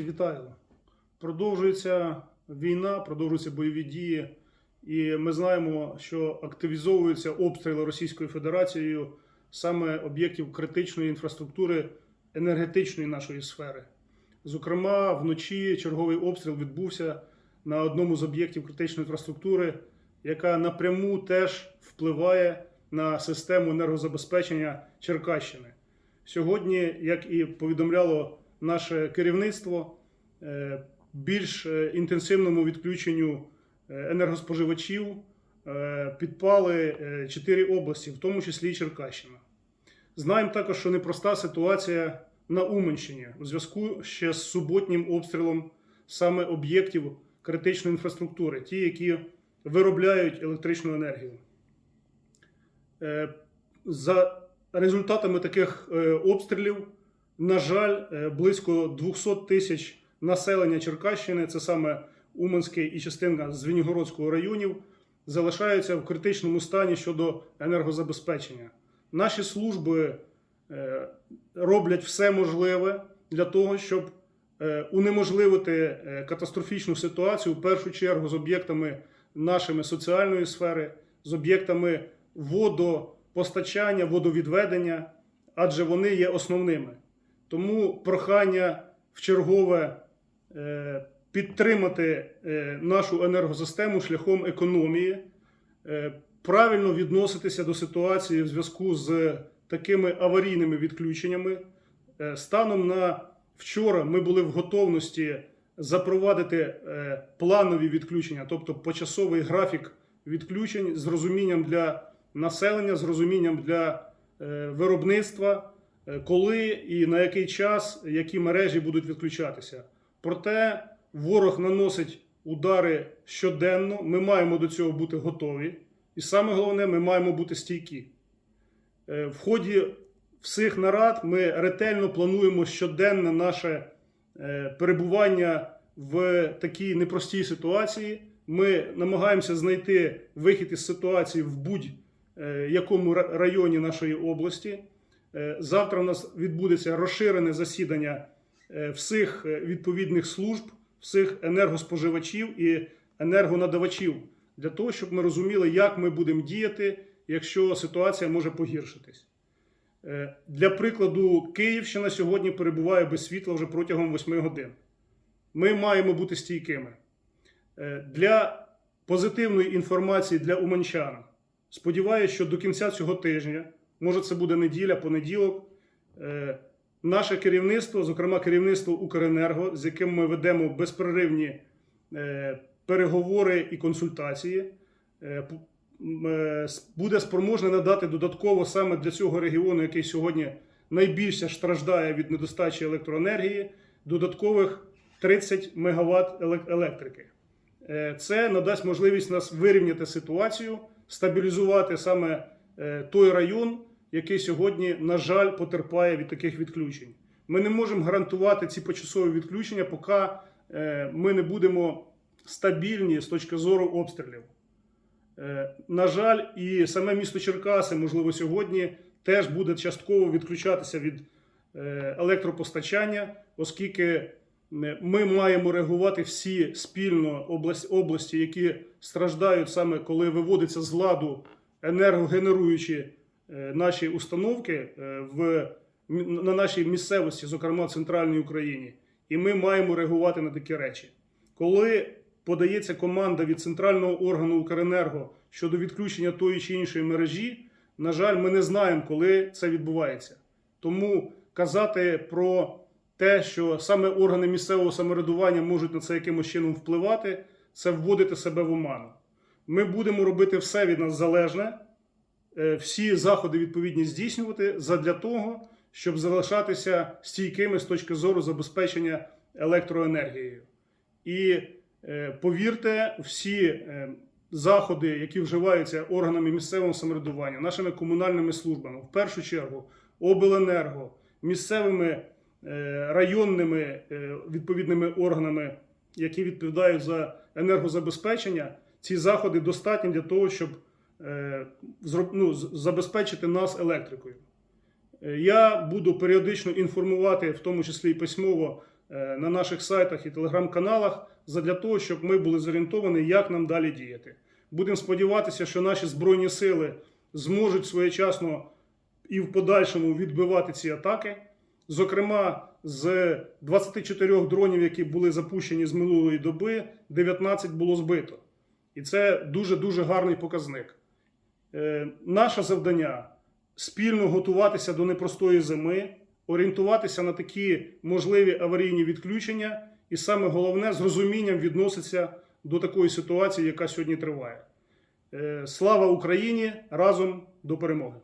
Вітаю. Продовжується війна, продовжуються бойові дії, і ми знаємо, що активізовуються обстріли Російською Федерацією саме об'єктів критичної інфраструктури енергетичної нашої сфери. Зокрема, вночі черговий обстріл відбувся на одному з об'єктів критичної інфраструктури, яка напряму теж впливає на систему енергозабезпечення Черкащини. Сьогодні, як і повідомляло наше керівництво, е, більш е, інтенсивному відключенню е, енергоспоживачів підпали чотири області, в тому числі і Черкащина. Знаємо також, що непроста ситуація на Уманщині у зв'язку ще з суботнім обстрілом саме об'єктів критичної інфраструктури, ті, які виробляють електричну енергію. За результатами таких обстрілів, на жаль, е, близько 200 тисяч населення Черкащини, це саме Уманський і частина Звенігородського районів, залишаються в критичному стані щодо енергозабезпечення. Наші служби е, роблять все можливе для того, щоб е, унеможливити катастрофічну ситуацію в першу чергу з об'єктами нашими соціальної сфери, з об'єктами водопостачання, водовідведення, адже вони є основними. Тому прохання в чергове е, підтримати е, нашу енергосистему шляхом економії, е, правильно відноситися до ситуації в зв'язку з такими аварійними відключеннями. Станом на вчора ми були в готовності запровадити планові відключення, тобто почасовий графік відключень з розумінням для населення, з розумінням для виробництва, коли і на який час які мережі будуть відключатися. Проте ворог наносить удари щоденно. Ми маємо до цього бути готові. І саме головне, ми маємо бути стійкі. Е, В ході всіх нарад ми ретельно плануємо щоденне наше е, перебування в такій непростій ситуації. Ми намагаємося знайти вихід із ситуації в будь-якому районі нашої області. Е, Завтра у нас відбудеться розширене засідання е, всіх е, відповідних служб, всіх енергоспоживачів і енергонадавачів для того, щоб ми розуміли, як ми будемо діяти, якщо ситуація може погіршитись. Для прикладу, Київщина сьогодні перебуває без світла вже протягом 8 годин. Ми маємо бути стійкими. Для позитивної інформації для уманчан. Сподіваюся, що до кінця цього тижня, може це буде неділя, понеділок, е, наше керівництво, зокрема керівництво Укренерго, з яким ми ведемо безперервні е, переговори і консультації, е, буде спроможне надати додатково саме для цього регіону, який сьогодні найбільше страждає від недостачі електроенергії, додаткових 30 МВт електрики. Це надасть можливість нас вирівняти ситуацію, стабілізувати саме той район, який сьогодні, на жаль, потерпає від таких відключень. Ми не можемо гарантувати ці почасові відключення, поки е, ми не будемо стабільні з точки зору обстрілів. Е, На жаль, і саме місто Черкаси, можливо, сьогодні теж буде частково відключатися від е, електропостачання, оскільки ми маємо реагувати всі спільно області, які страждають саме коли виводиться з ладу енергогенеруючі наші установки е, в, на нашій місцевості, зокрема в центральній Україні. І ми маємо реагувати на такі речі. Коли подається команда від центрального органу Укренерго щодо відключення тої чи іншої мережі, на жаль, ми не знаємо, коли це відбувається. Тому казати про те, що саме органи місцевого самоврядування можуть на це якимось чином впливати, це вводити себе в оману. Ми будемо робити все від нас залежне, е, всі заходи відповідні здійснювати задля того, щоб залишатися стійкими з точки зору забезпечення електроенергією. І е, повірте, всі е, заходи, які вживаються органами місцевого самоврядування, нашими комунальними службами, в першу чергу обленерго, місцевими е, районними е, відповідними органами, які відповідають за енергозабезпечення, ці заходи достатні для того, щоб е, ну, з- забезпечити нас електрикою. Е, Я буду періодично інформувати, в тому числі і письмово, е, на наших сайтах і телеграм-каналах задля того, щоб ми були зорієнтовані, як нам далі діяти. Будемо сподіватися, що наші збройні сили зможуть своєчасно і в подальшому відбивати ці атаки. Зокрема, з 24 дронів, які були запущені з минулої доби, 19 було збито. І це дуже-дуже гарний показник. Е, наше завдання спільно готуватися до непростої зими, орієнтуватися на такі можливі аварійні відключення, і саме головне з розумінням відноситися до такої ситуації, яка сьогодні триває. Е, Слава Україні! Разом до перемоги!